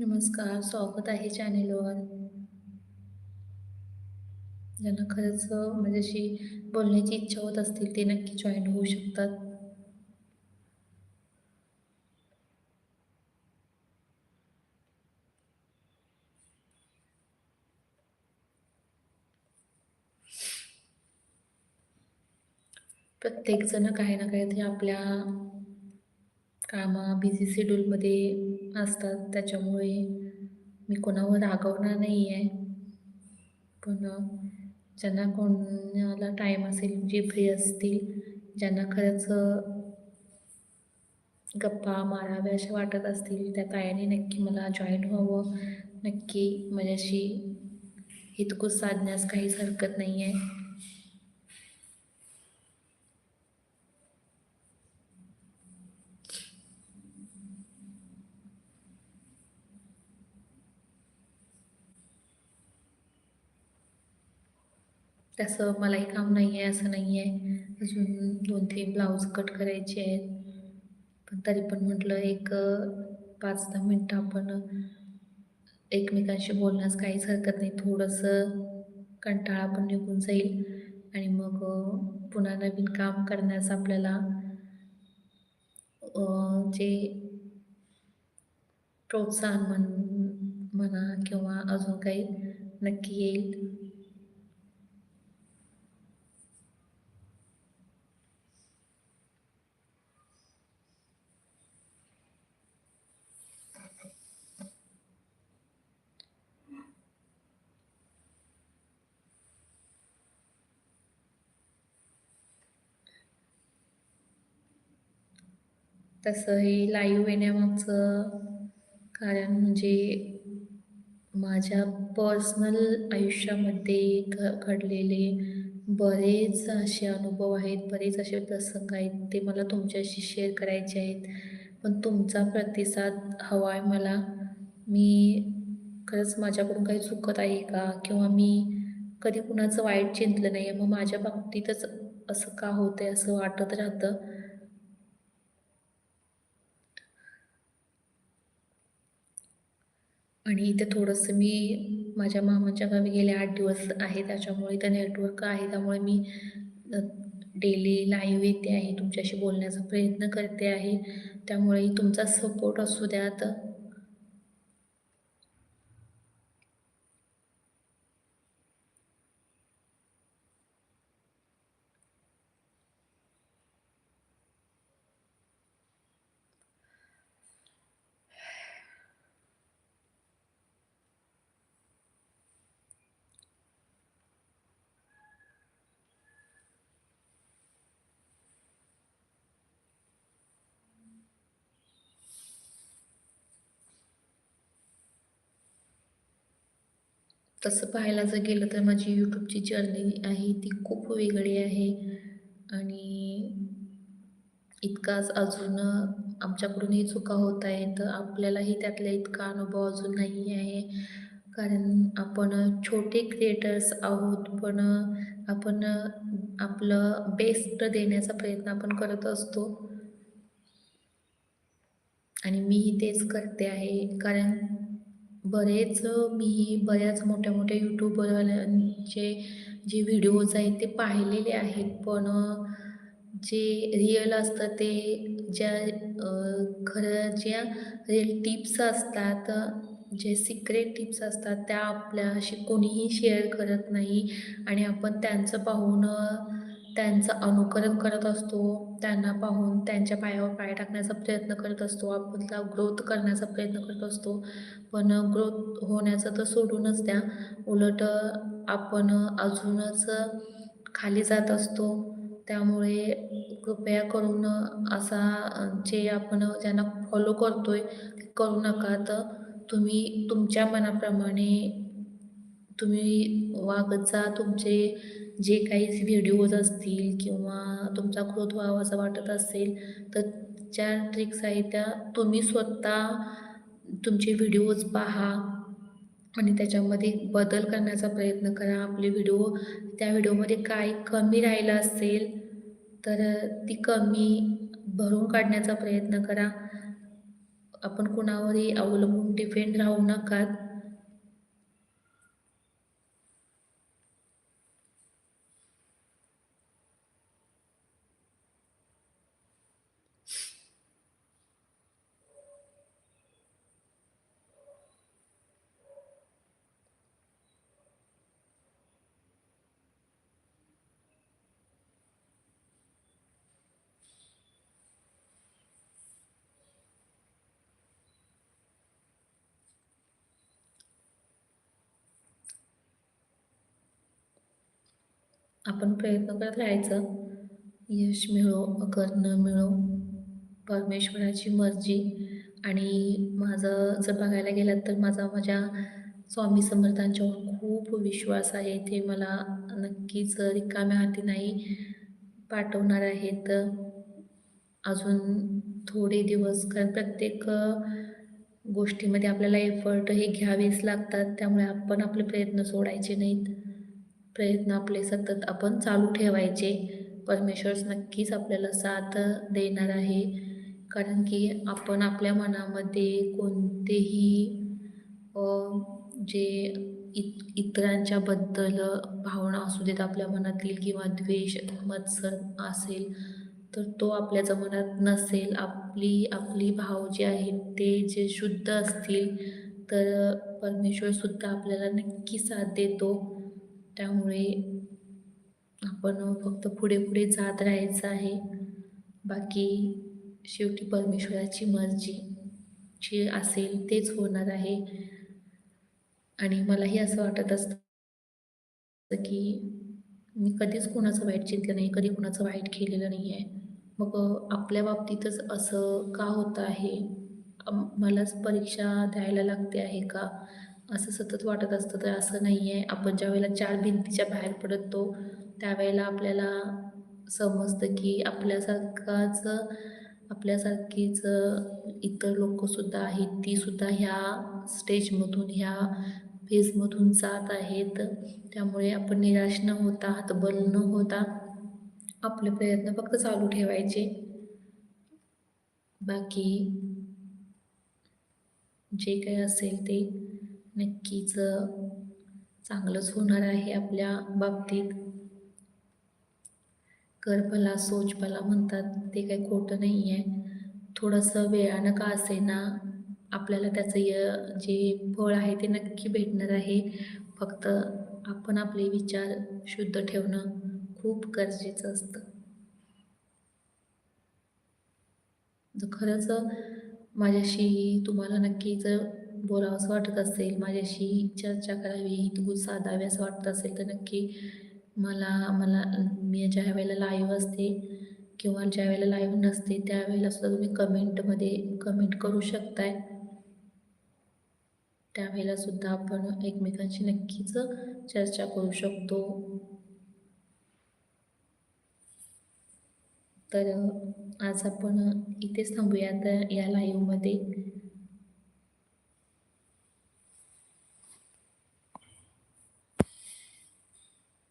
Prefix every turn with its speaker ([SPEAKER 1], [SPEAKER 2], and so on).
[SPEAKER 1] नमस्कार, स्वागत आहे चॅनेलवर. ज्यांना खरंच माझ्याशी बोलण्याची इच्छा होत असतील, ते नक्की जॉईन होऊ शकतात. प्रत्येकजण काही ना काहीतरी आपल्या कामा बिझी शेड्यूलमध्ये असतात. त्याच्यामुळे मी कोणावर रागवणार नाही आहे. पण ज्यांना कोणाला टाईम असेल, जे फ्री असतील, ज्यांना खरंच गप्पा माराव्या अशा वाटत असतील, त्या तायांनी नक्की मला जॉईन व्हावं. नक्की माझ्याशी हितगुज साधण्यास काहीच हरकत नाही आहे. तसं मलाही काम नाही आहे असं नाही आहे. अजून दोन तीन ब्लाऊज कट करायचे आहेत. पण तरी पण म्हटलं एक पाच दहा मिनटं आपण एकमेकांशी बोलण्यास काहीच हरकत नाही. थोडंसं कंटाळा पण निघून जाईल आणि मग पुन्हा नवीन काम करण्यास आपल्याला जे प्रोत्साहन म्हण म्हणा किंवा अजून काही नक्की येईल. तसं हे लाईव्ह येण्यामागचं कारण म्हणजे माझ्या पर्सनल आयुष्यामध्ये घ घडलेले बरेच असे अनुभव आहेत, बरेच असे प्रसंग आहेत, ते मला तुमच्याशी शेअर करायचे आहेत. पण तुमचा प्रतिसाद हवा आहे मला. मी खरंच माझ्याकडून काही चुकत आहे का? किंवा मी कधी कुणाचं वाईट चिंतलं नाही आहे. मग माझ्या बाबतीतच असं का होतं आहे असं वाटत राहतं. आणि इथे थोडंसं मी माझ्या मामाच्या गावी गेले आठ दिवस आहे. त्याच्यामुळे इथं नेटवर्क आहे. त्यामुळे मी डेली लाईव्ह येते आहे. तुमच्याशी बोलण्याचा प्रयत्न करते आहे. त्यामुळे तुमचा सपोर्ट असू द्यात. तसं पाहायला जर गेलं तर माझी यूट्यूबची जर्नी आहे ती खूप वेगळी आहे आणि इतकाच अजून आमच्याकडूनही चुका होत आहेत. आपल्यालाही त्यातला इतका अनुभव अजून नाही आहे. कारण आपण छोटे क्रिएटर्स आहोत, पण आपण आपलं बेस्ट देण्याचा प्रयत्न आपण करत असतो. आणि मीही तेच करते आहे. कारण बरेच मी बऱ्याच मोठ्या-मोठ्या यूट्यूबरवाल्यांचे जे व्हिडिओज आहेत ते पाहिलेले आहेत. पण जे रिअल असतं ते ज्या खरं ज्या रिअल टिप्स असतात, जे सिक्रेट टिप्स असतात त्या आपल्याशी कोणीही शेअर करत नाही आणि आपण त्यांचं पाहून त्यांचं अनुकरण करत असतो. त्यांना पाहून त्यांच्या पायावर पाय टाकण्याचा प्रयत्न करत असतो. आपला ग्रोथ करण्याचा प्रयत्न करत असतो. पण ग्रोथ होण्याचं तर सोडूनच द्या, उलट आपण अजूनच खाली जात असतो. त्यामुळे कृपया करून असा जे आपण ज्यांना फॉलो करतोय ते करू नका. तर तुम्ही तुमच्या मनाप्रमाणे तुम्ही वागत जा. तुमचे जे काही व्हिडिओज असतील किंवा तुमचा ग्रोथ व्हावासा वाटत असेल, तर ज्या ट्रिक्स आहेत त्या तुम्ही स्वतः तुमचे व्हिडिओज पहा आणि त्याच्यामध्ये बदल करण्याचा प्रयत्न करा. आपले व्हिडिओ त्या व्हिडिओमध्ये काय कमी राहिलं असेल, तर ती कमी भरून काढण्याचा प्रयत्न करा. आपण कुणावरही अवलंबून डिपेंड राहू नका आपण प्रयत्न करत राहायचं. यश मिळो अगर न मिळो परमेश्वराची मर्जी. आणि माझं जर बघायला गेलात तर माझा माझ्या स्वामी समर्थांच्यावर खूप विश्वास आहे. ते मला नक्कीच रिकाम्या हाती नाही पाठवणार आहेत. अजून थोडे दिवस कारण प्रत्येक गोष्टीमध्ये आपल्याला एफर्ट हे घ्यावेच लागतात. त्यामुळे आपण आपले प्रयत्न सोडायचे नाहीत. प्रयत्न आपले सतत आपण चालू ठेवायचे. परमेश्वर नक्कीच आपल्याला साथ देणार आहे. कारण की आपण आपल्या मनामध्ये कोणतेही जे इत इतरांच्याबद्दल भावना असू देत आपल्या मनातील किंवा द्वेष मत्सर असेल तर तो आपल्याच्या मनात नसेल. आपली आपली भाव जे आहेत ते जे शुद्ध असतील तर परमेश्वरसुद्धा आपल्याला नक्की साथ देतो. त्यामुळे आपण फक्त पुढे पुढे जात राहायचं आहे. बाकी शेवटी परमेश्वराची मर्जी जे असेल तेच होणार आहे. आणि मलाही असं वाटत असतं की मी कधीच कोणाचं वाईट चिंतलं नाही कधी कोणाचं वाईट केलेलं नाही आहे मग आपल्या बाबतीतच असं का होतं आहे? मलाच परीक्षा द्यायला लागते आहे का? असं सतत वाटत असतं तर असं नाही आहे आपण ज्यावेळेला चार भिंतीच्या बाहेर पडतो त्यावेळेला आपल्याला समजतं की आपल्यासारखाच आपल्यासारखीच इतर लोकंसुद्धा आहेत. तीसुद्धा ह्या स्टेजमधून ह्या फेजमधून जात आहेत. त्यामुळे आपण निराश न होता हतबल न होता आपले प्रयत्न फक्त चालू ठेवायचे. बाकी जे काही असेल ते नक्कीच चांगलंच होणार आहे आपल्या बाबतीत. कर सोच म्हणतात ते काही खोटं नाही आहे थोडंसं वेळानं का असेना आपल्याला त्याचं य जे फळ आहे ते नक्की भेटणार आहे. फक्त आपण आपले विचार शुद्ध ठेवणं खूप गरजेचं असतं. खरंच माझ्याशी तुम्हाला नक्की जर बोलावंसं वाटत असेल माझ्याशी चर्चा करावी तू साधावी असं वाटत असेल तर नक्की मला मला मी ज्या वेळेला लाईव्ह असते किंवा ज्या वेळेला लाईव्ह नसते त्यावेळेला सुद्धा तुम्ही कमेंटमध्ये कमेंट करू शकताय. त्यावेळेला सुद्धा आपण एकमेकांशी नक्कीच चर्चा करू शकतो. तर आज आपण इथेच थांबूयात या लाईव्हमध्ये